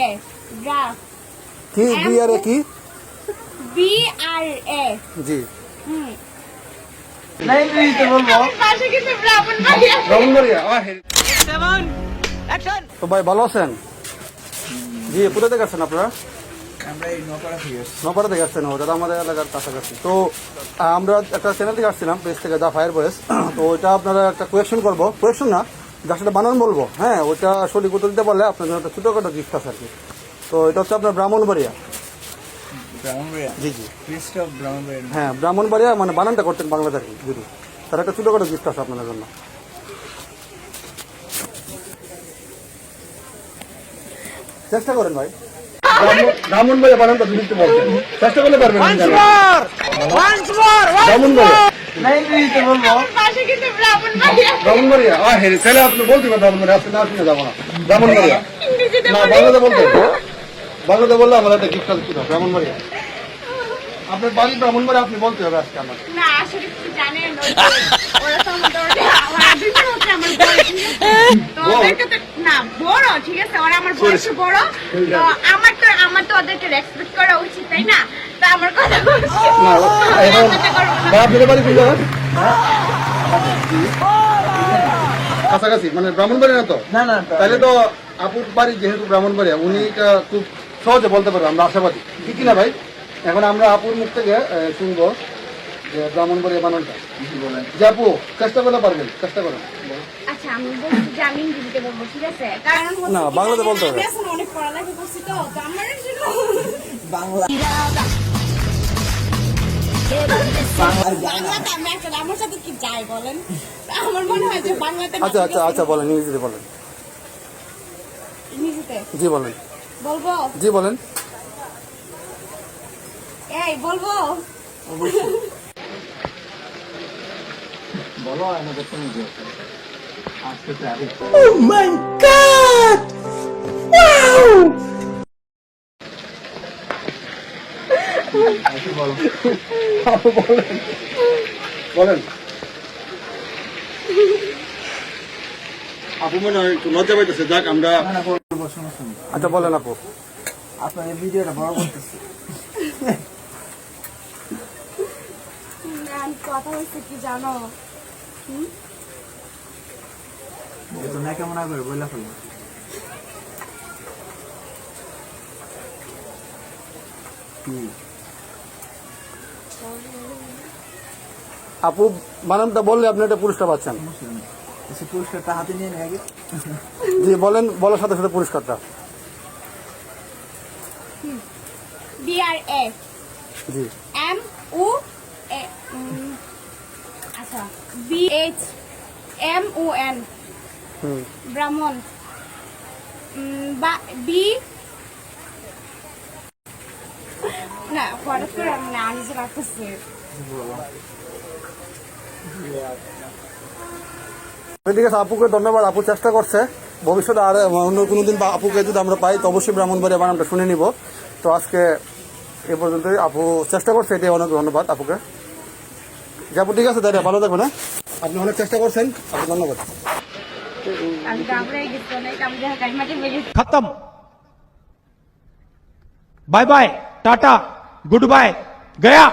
এ কি B R A কি? B R A জি। হুম। তো ভাই ভালো আছেন? জি কোথা থেকে আসছেন আপনারা? নপাড়া থেকে আসছেন। ও দাদা আমাদের এলাকার কাছাকাছি। তো আমরা একটা চ্যানেল থেকে আসছিলাম পেজ থেকে দা ফায়ার বয়েস তো ওইটা আপনারা একটা কোয়েশন করব। কোয়েশন না যার সাথে বানান বলব হ্যাঁ ওইটা সঠিক উত্তর দিতে পারলে আপনার জন্য একটা ছোটোখাটো গিফট আছে আর কি। তো এটা হচ্ছে আপনার ব্রাহ্মণবাড়িয়া। ব্রাহ্মণবাড়িয়া? জি জি। ক্রিস্ট হ্যাঁ ব্রাহ্মণবাড়িয়া মানে বানানটা করতেন বাংলাতে আর কি যদি। তার একটা ছোটোখাটো গিফট আছে আপনাদের জন্য। চেষ্টা করেন ভাই। ব্রাহ্মণবাড়িয়া বানানটা যদি বলতেন। চেষ্টা করলে পারবেন ব্রাহ্মণ আপনি বলতে ব্রাহ্মণবাড়িয়া আপনি না শুনে যাব না। ব্রাহ্মণবাড়িয়া? না বলি। বাংলাতে বলতে বাংলাতে বললে আমার একটা গিফট আছে ছিল ব্রাহ্মণবাড়িয়া। আপনার বাড়ি ব্রাহ্মণবাড়িয়া আপনি বলতে হবে আজকে আমার জানেন বড়, ঠিক আছে? ওরা আমার বয়সে বড়। তো আমার তো আমার তো ওদেরকে রেসপেক্ট করা উচিত তাই না? তো আমার কথা কাছাকাছি মানে ব্রাহ্মণবাড়ি না তো? না না তাহলে তো আপুর বাড়ি যেহেতু ব্রাহ্মণবাড়িয়া উনি খুব সহজে বলতে পারবে আমরা আশাবাদী। ঠিক না ভাই? এখন আমরা আপুর মুখ থেকে শুনব। যে ব্রাহ্মণবাড়িয়া বানানটা বলেন যে আপু চেষ্টা করলে পারবেন চেষ্টা করেন। আচ্ছা আমি বলছি যে আমি ইংরেজিতে বলব ঠিক আছে? কারণ না, বাংলাতে বলতে হবে। অনেক পড়ালেখা করছি তো আমার বাংলা। মনে হয় আচ্ছা আচ্ছা আচ্ছা বলেন ইংরেজিতে বলেন। জি বলেন। বলব? জি বলেন। এই বলব? বলো আমাদের তুমি যে আজকে তারিখ বলো। আপু বলেন বলেন। আপু মনে হয় একটু লজ্জা পাইতেছে। যাক আমরা আচ্ছা বলেন আপু। আপনার ভিডিওটা বড় করতেছি। কথা হচ্ছে কি জানো? না কেমন আগে বইলা ফেলো আপু বানানটা বললে আপনি একটা পুরস্কার পাচ্ছেন। পুরস্কারটা হাতে নিয়ে নেই আগে। জি বলেন বলার সাথে সাথে পুরস্কারটা। B R A G. M um, আচ্ছা B H M U N ব্রাহ্মণ। বি না হঠাৎ করে আনিজে রাখতেছে ঠিক আছে আপুকে ধন্যবাদ আপু চেষ্টা করছে। ভবিষ্যতে আর অন্য কোনো দিন বা আপুকে যদি আমরা পাই তো অবশ্যই ব্রাহ্মণবাড়িয়া বানানটা শুনে নিব। তো আজকে এ পর্যন্তই আপু চেষ্টা করছে এটাই অনেক ধন্যবাদ আপুকে। যে আপু ঠিক আছে দাদা ভালো থাকবেন হ্যাঁ? আপনি অনেক চেষ্টা করছেন ধন্যবাদ। খতম। Bye bye, tata, good bye কাইমাটি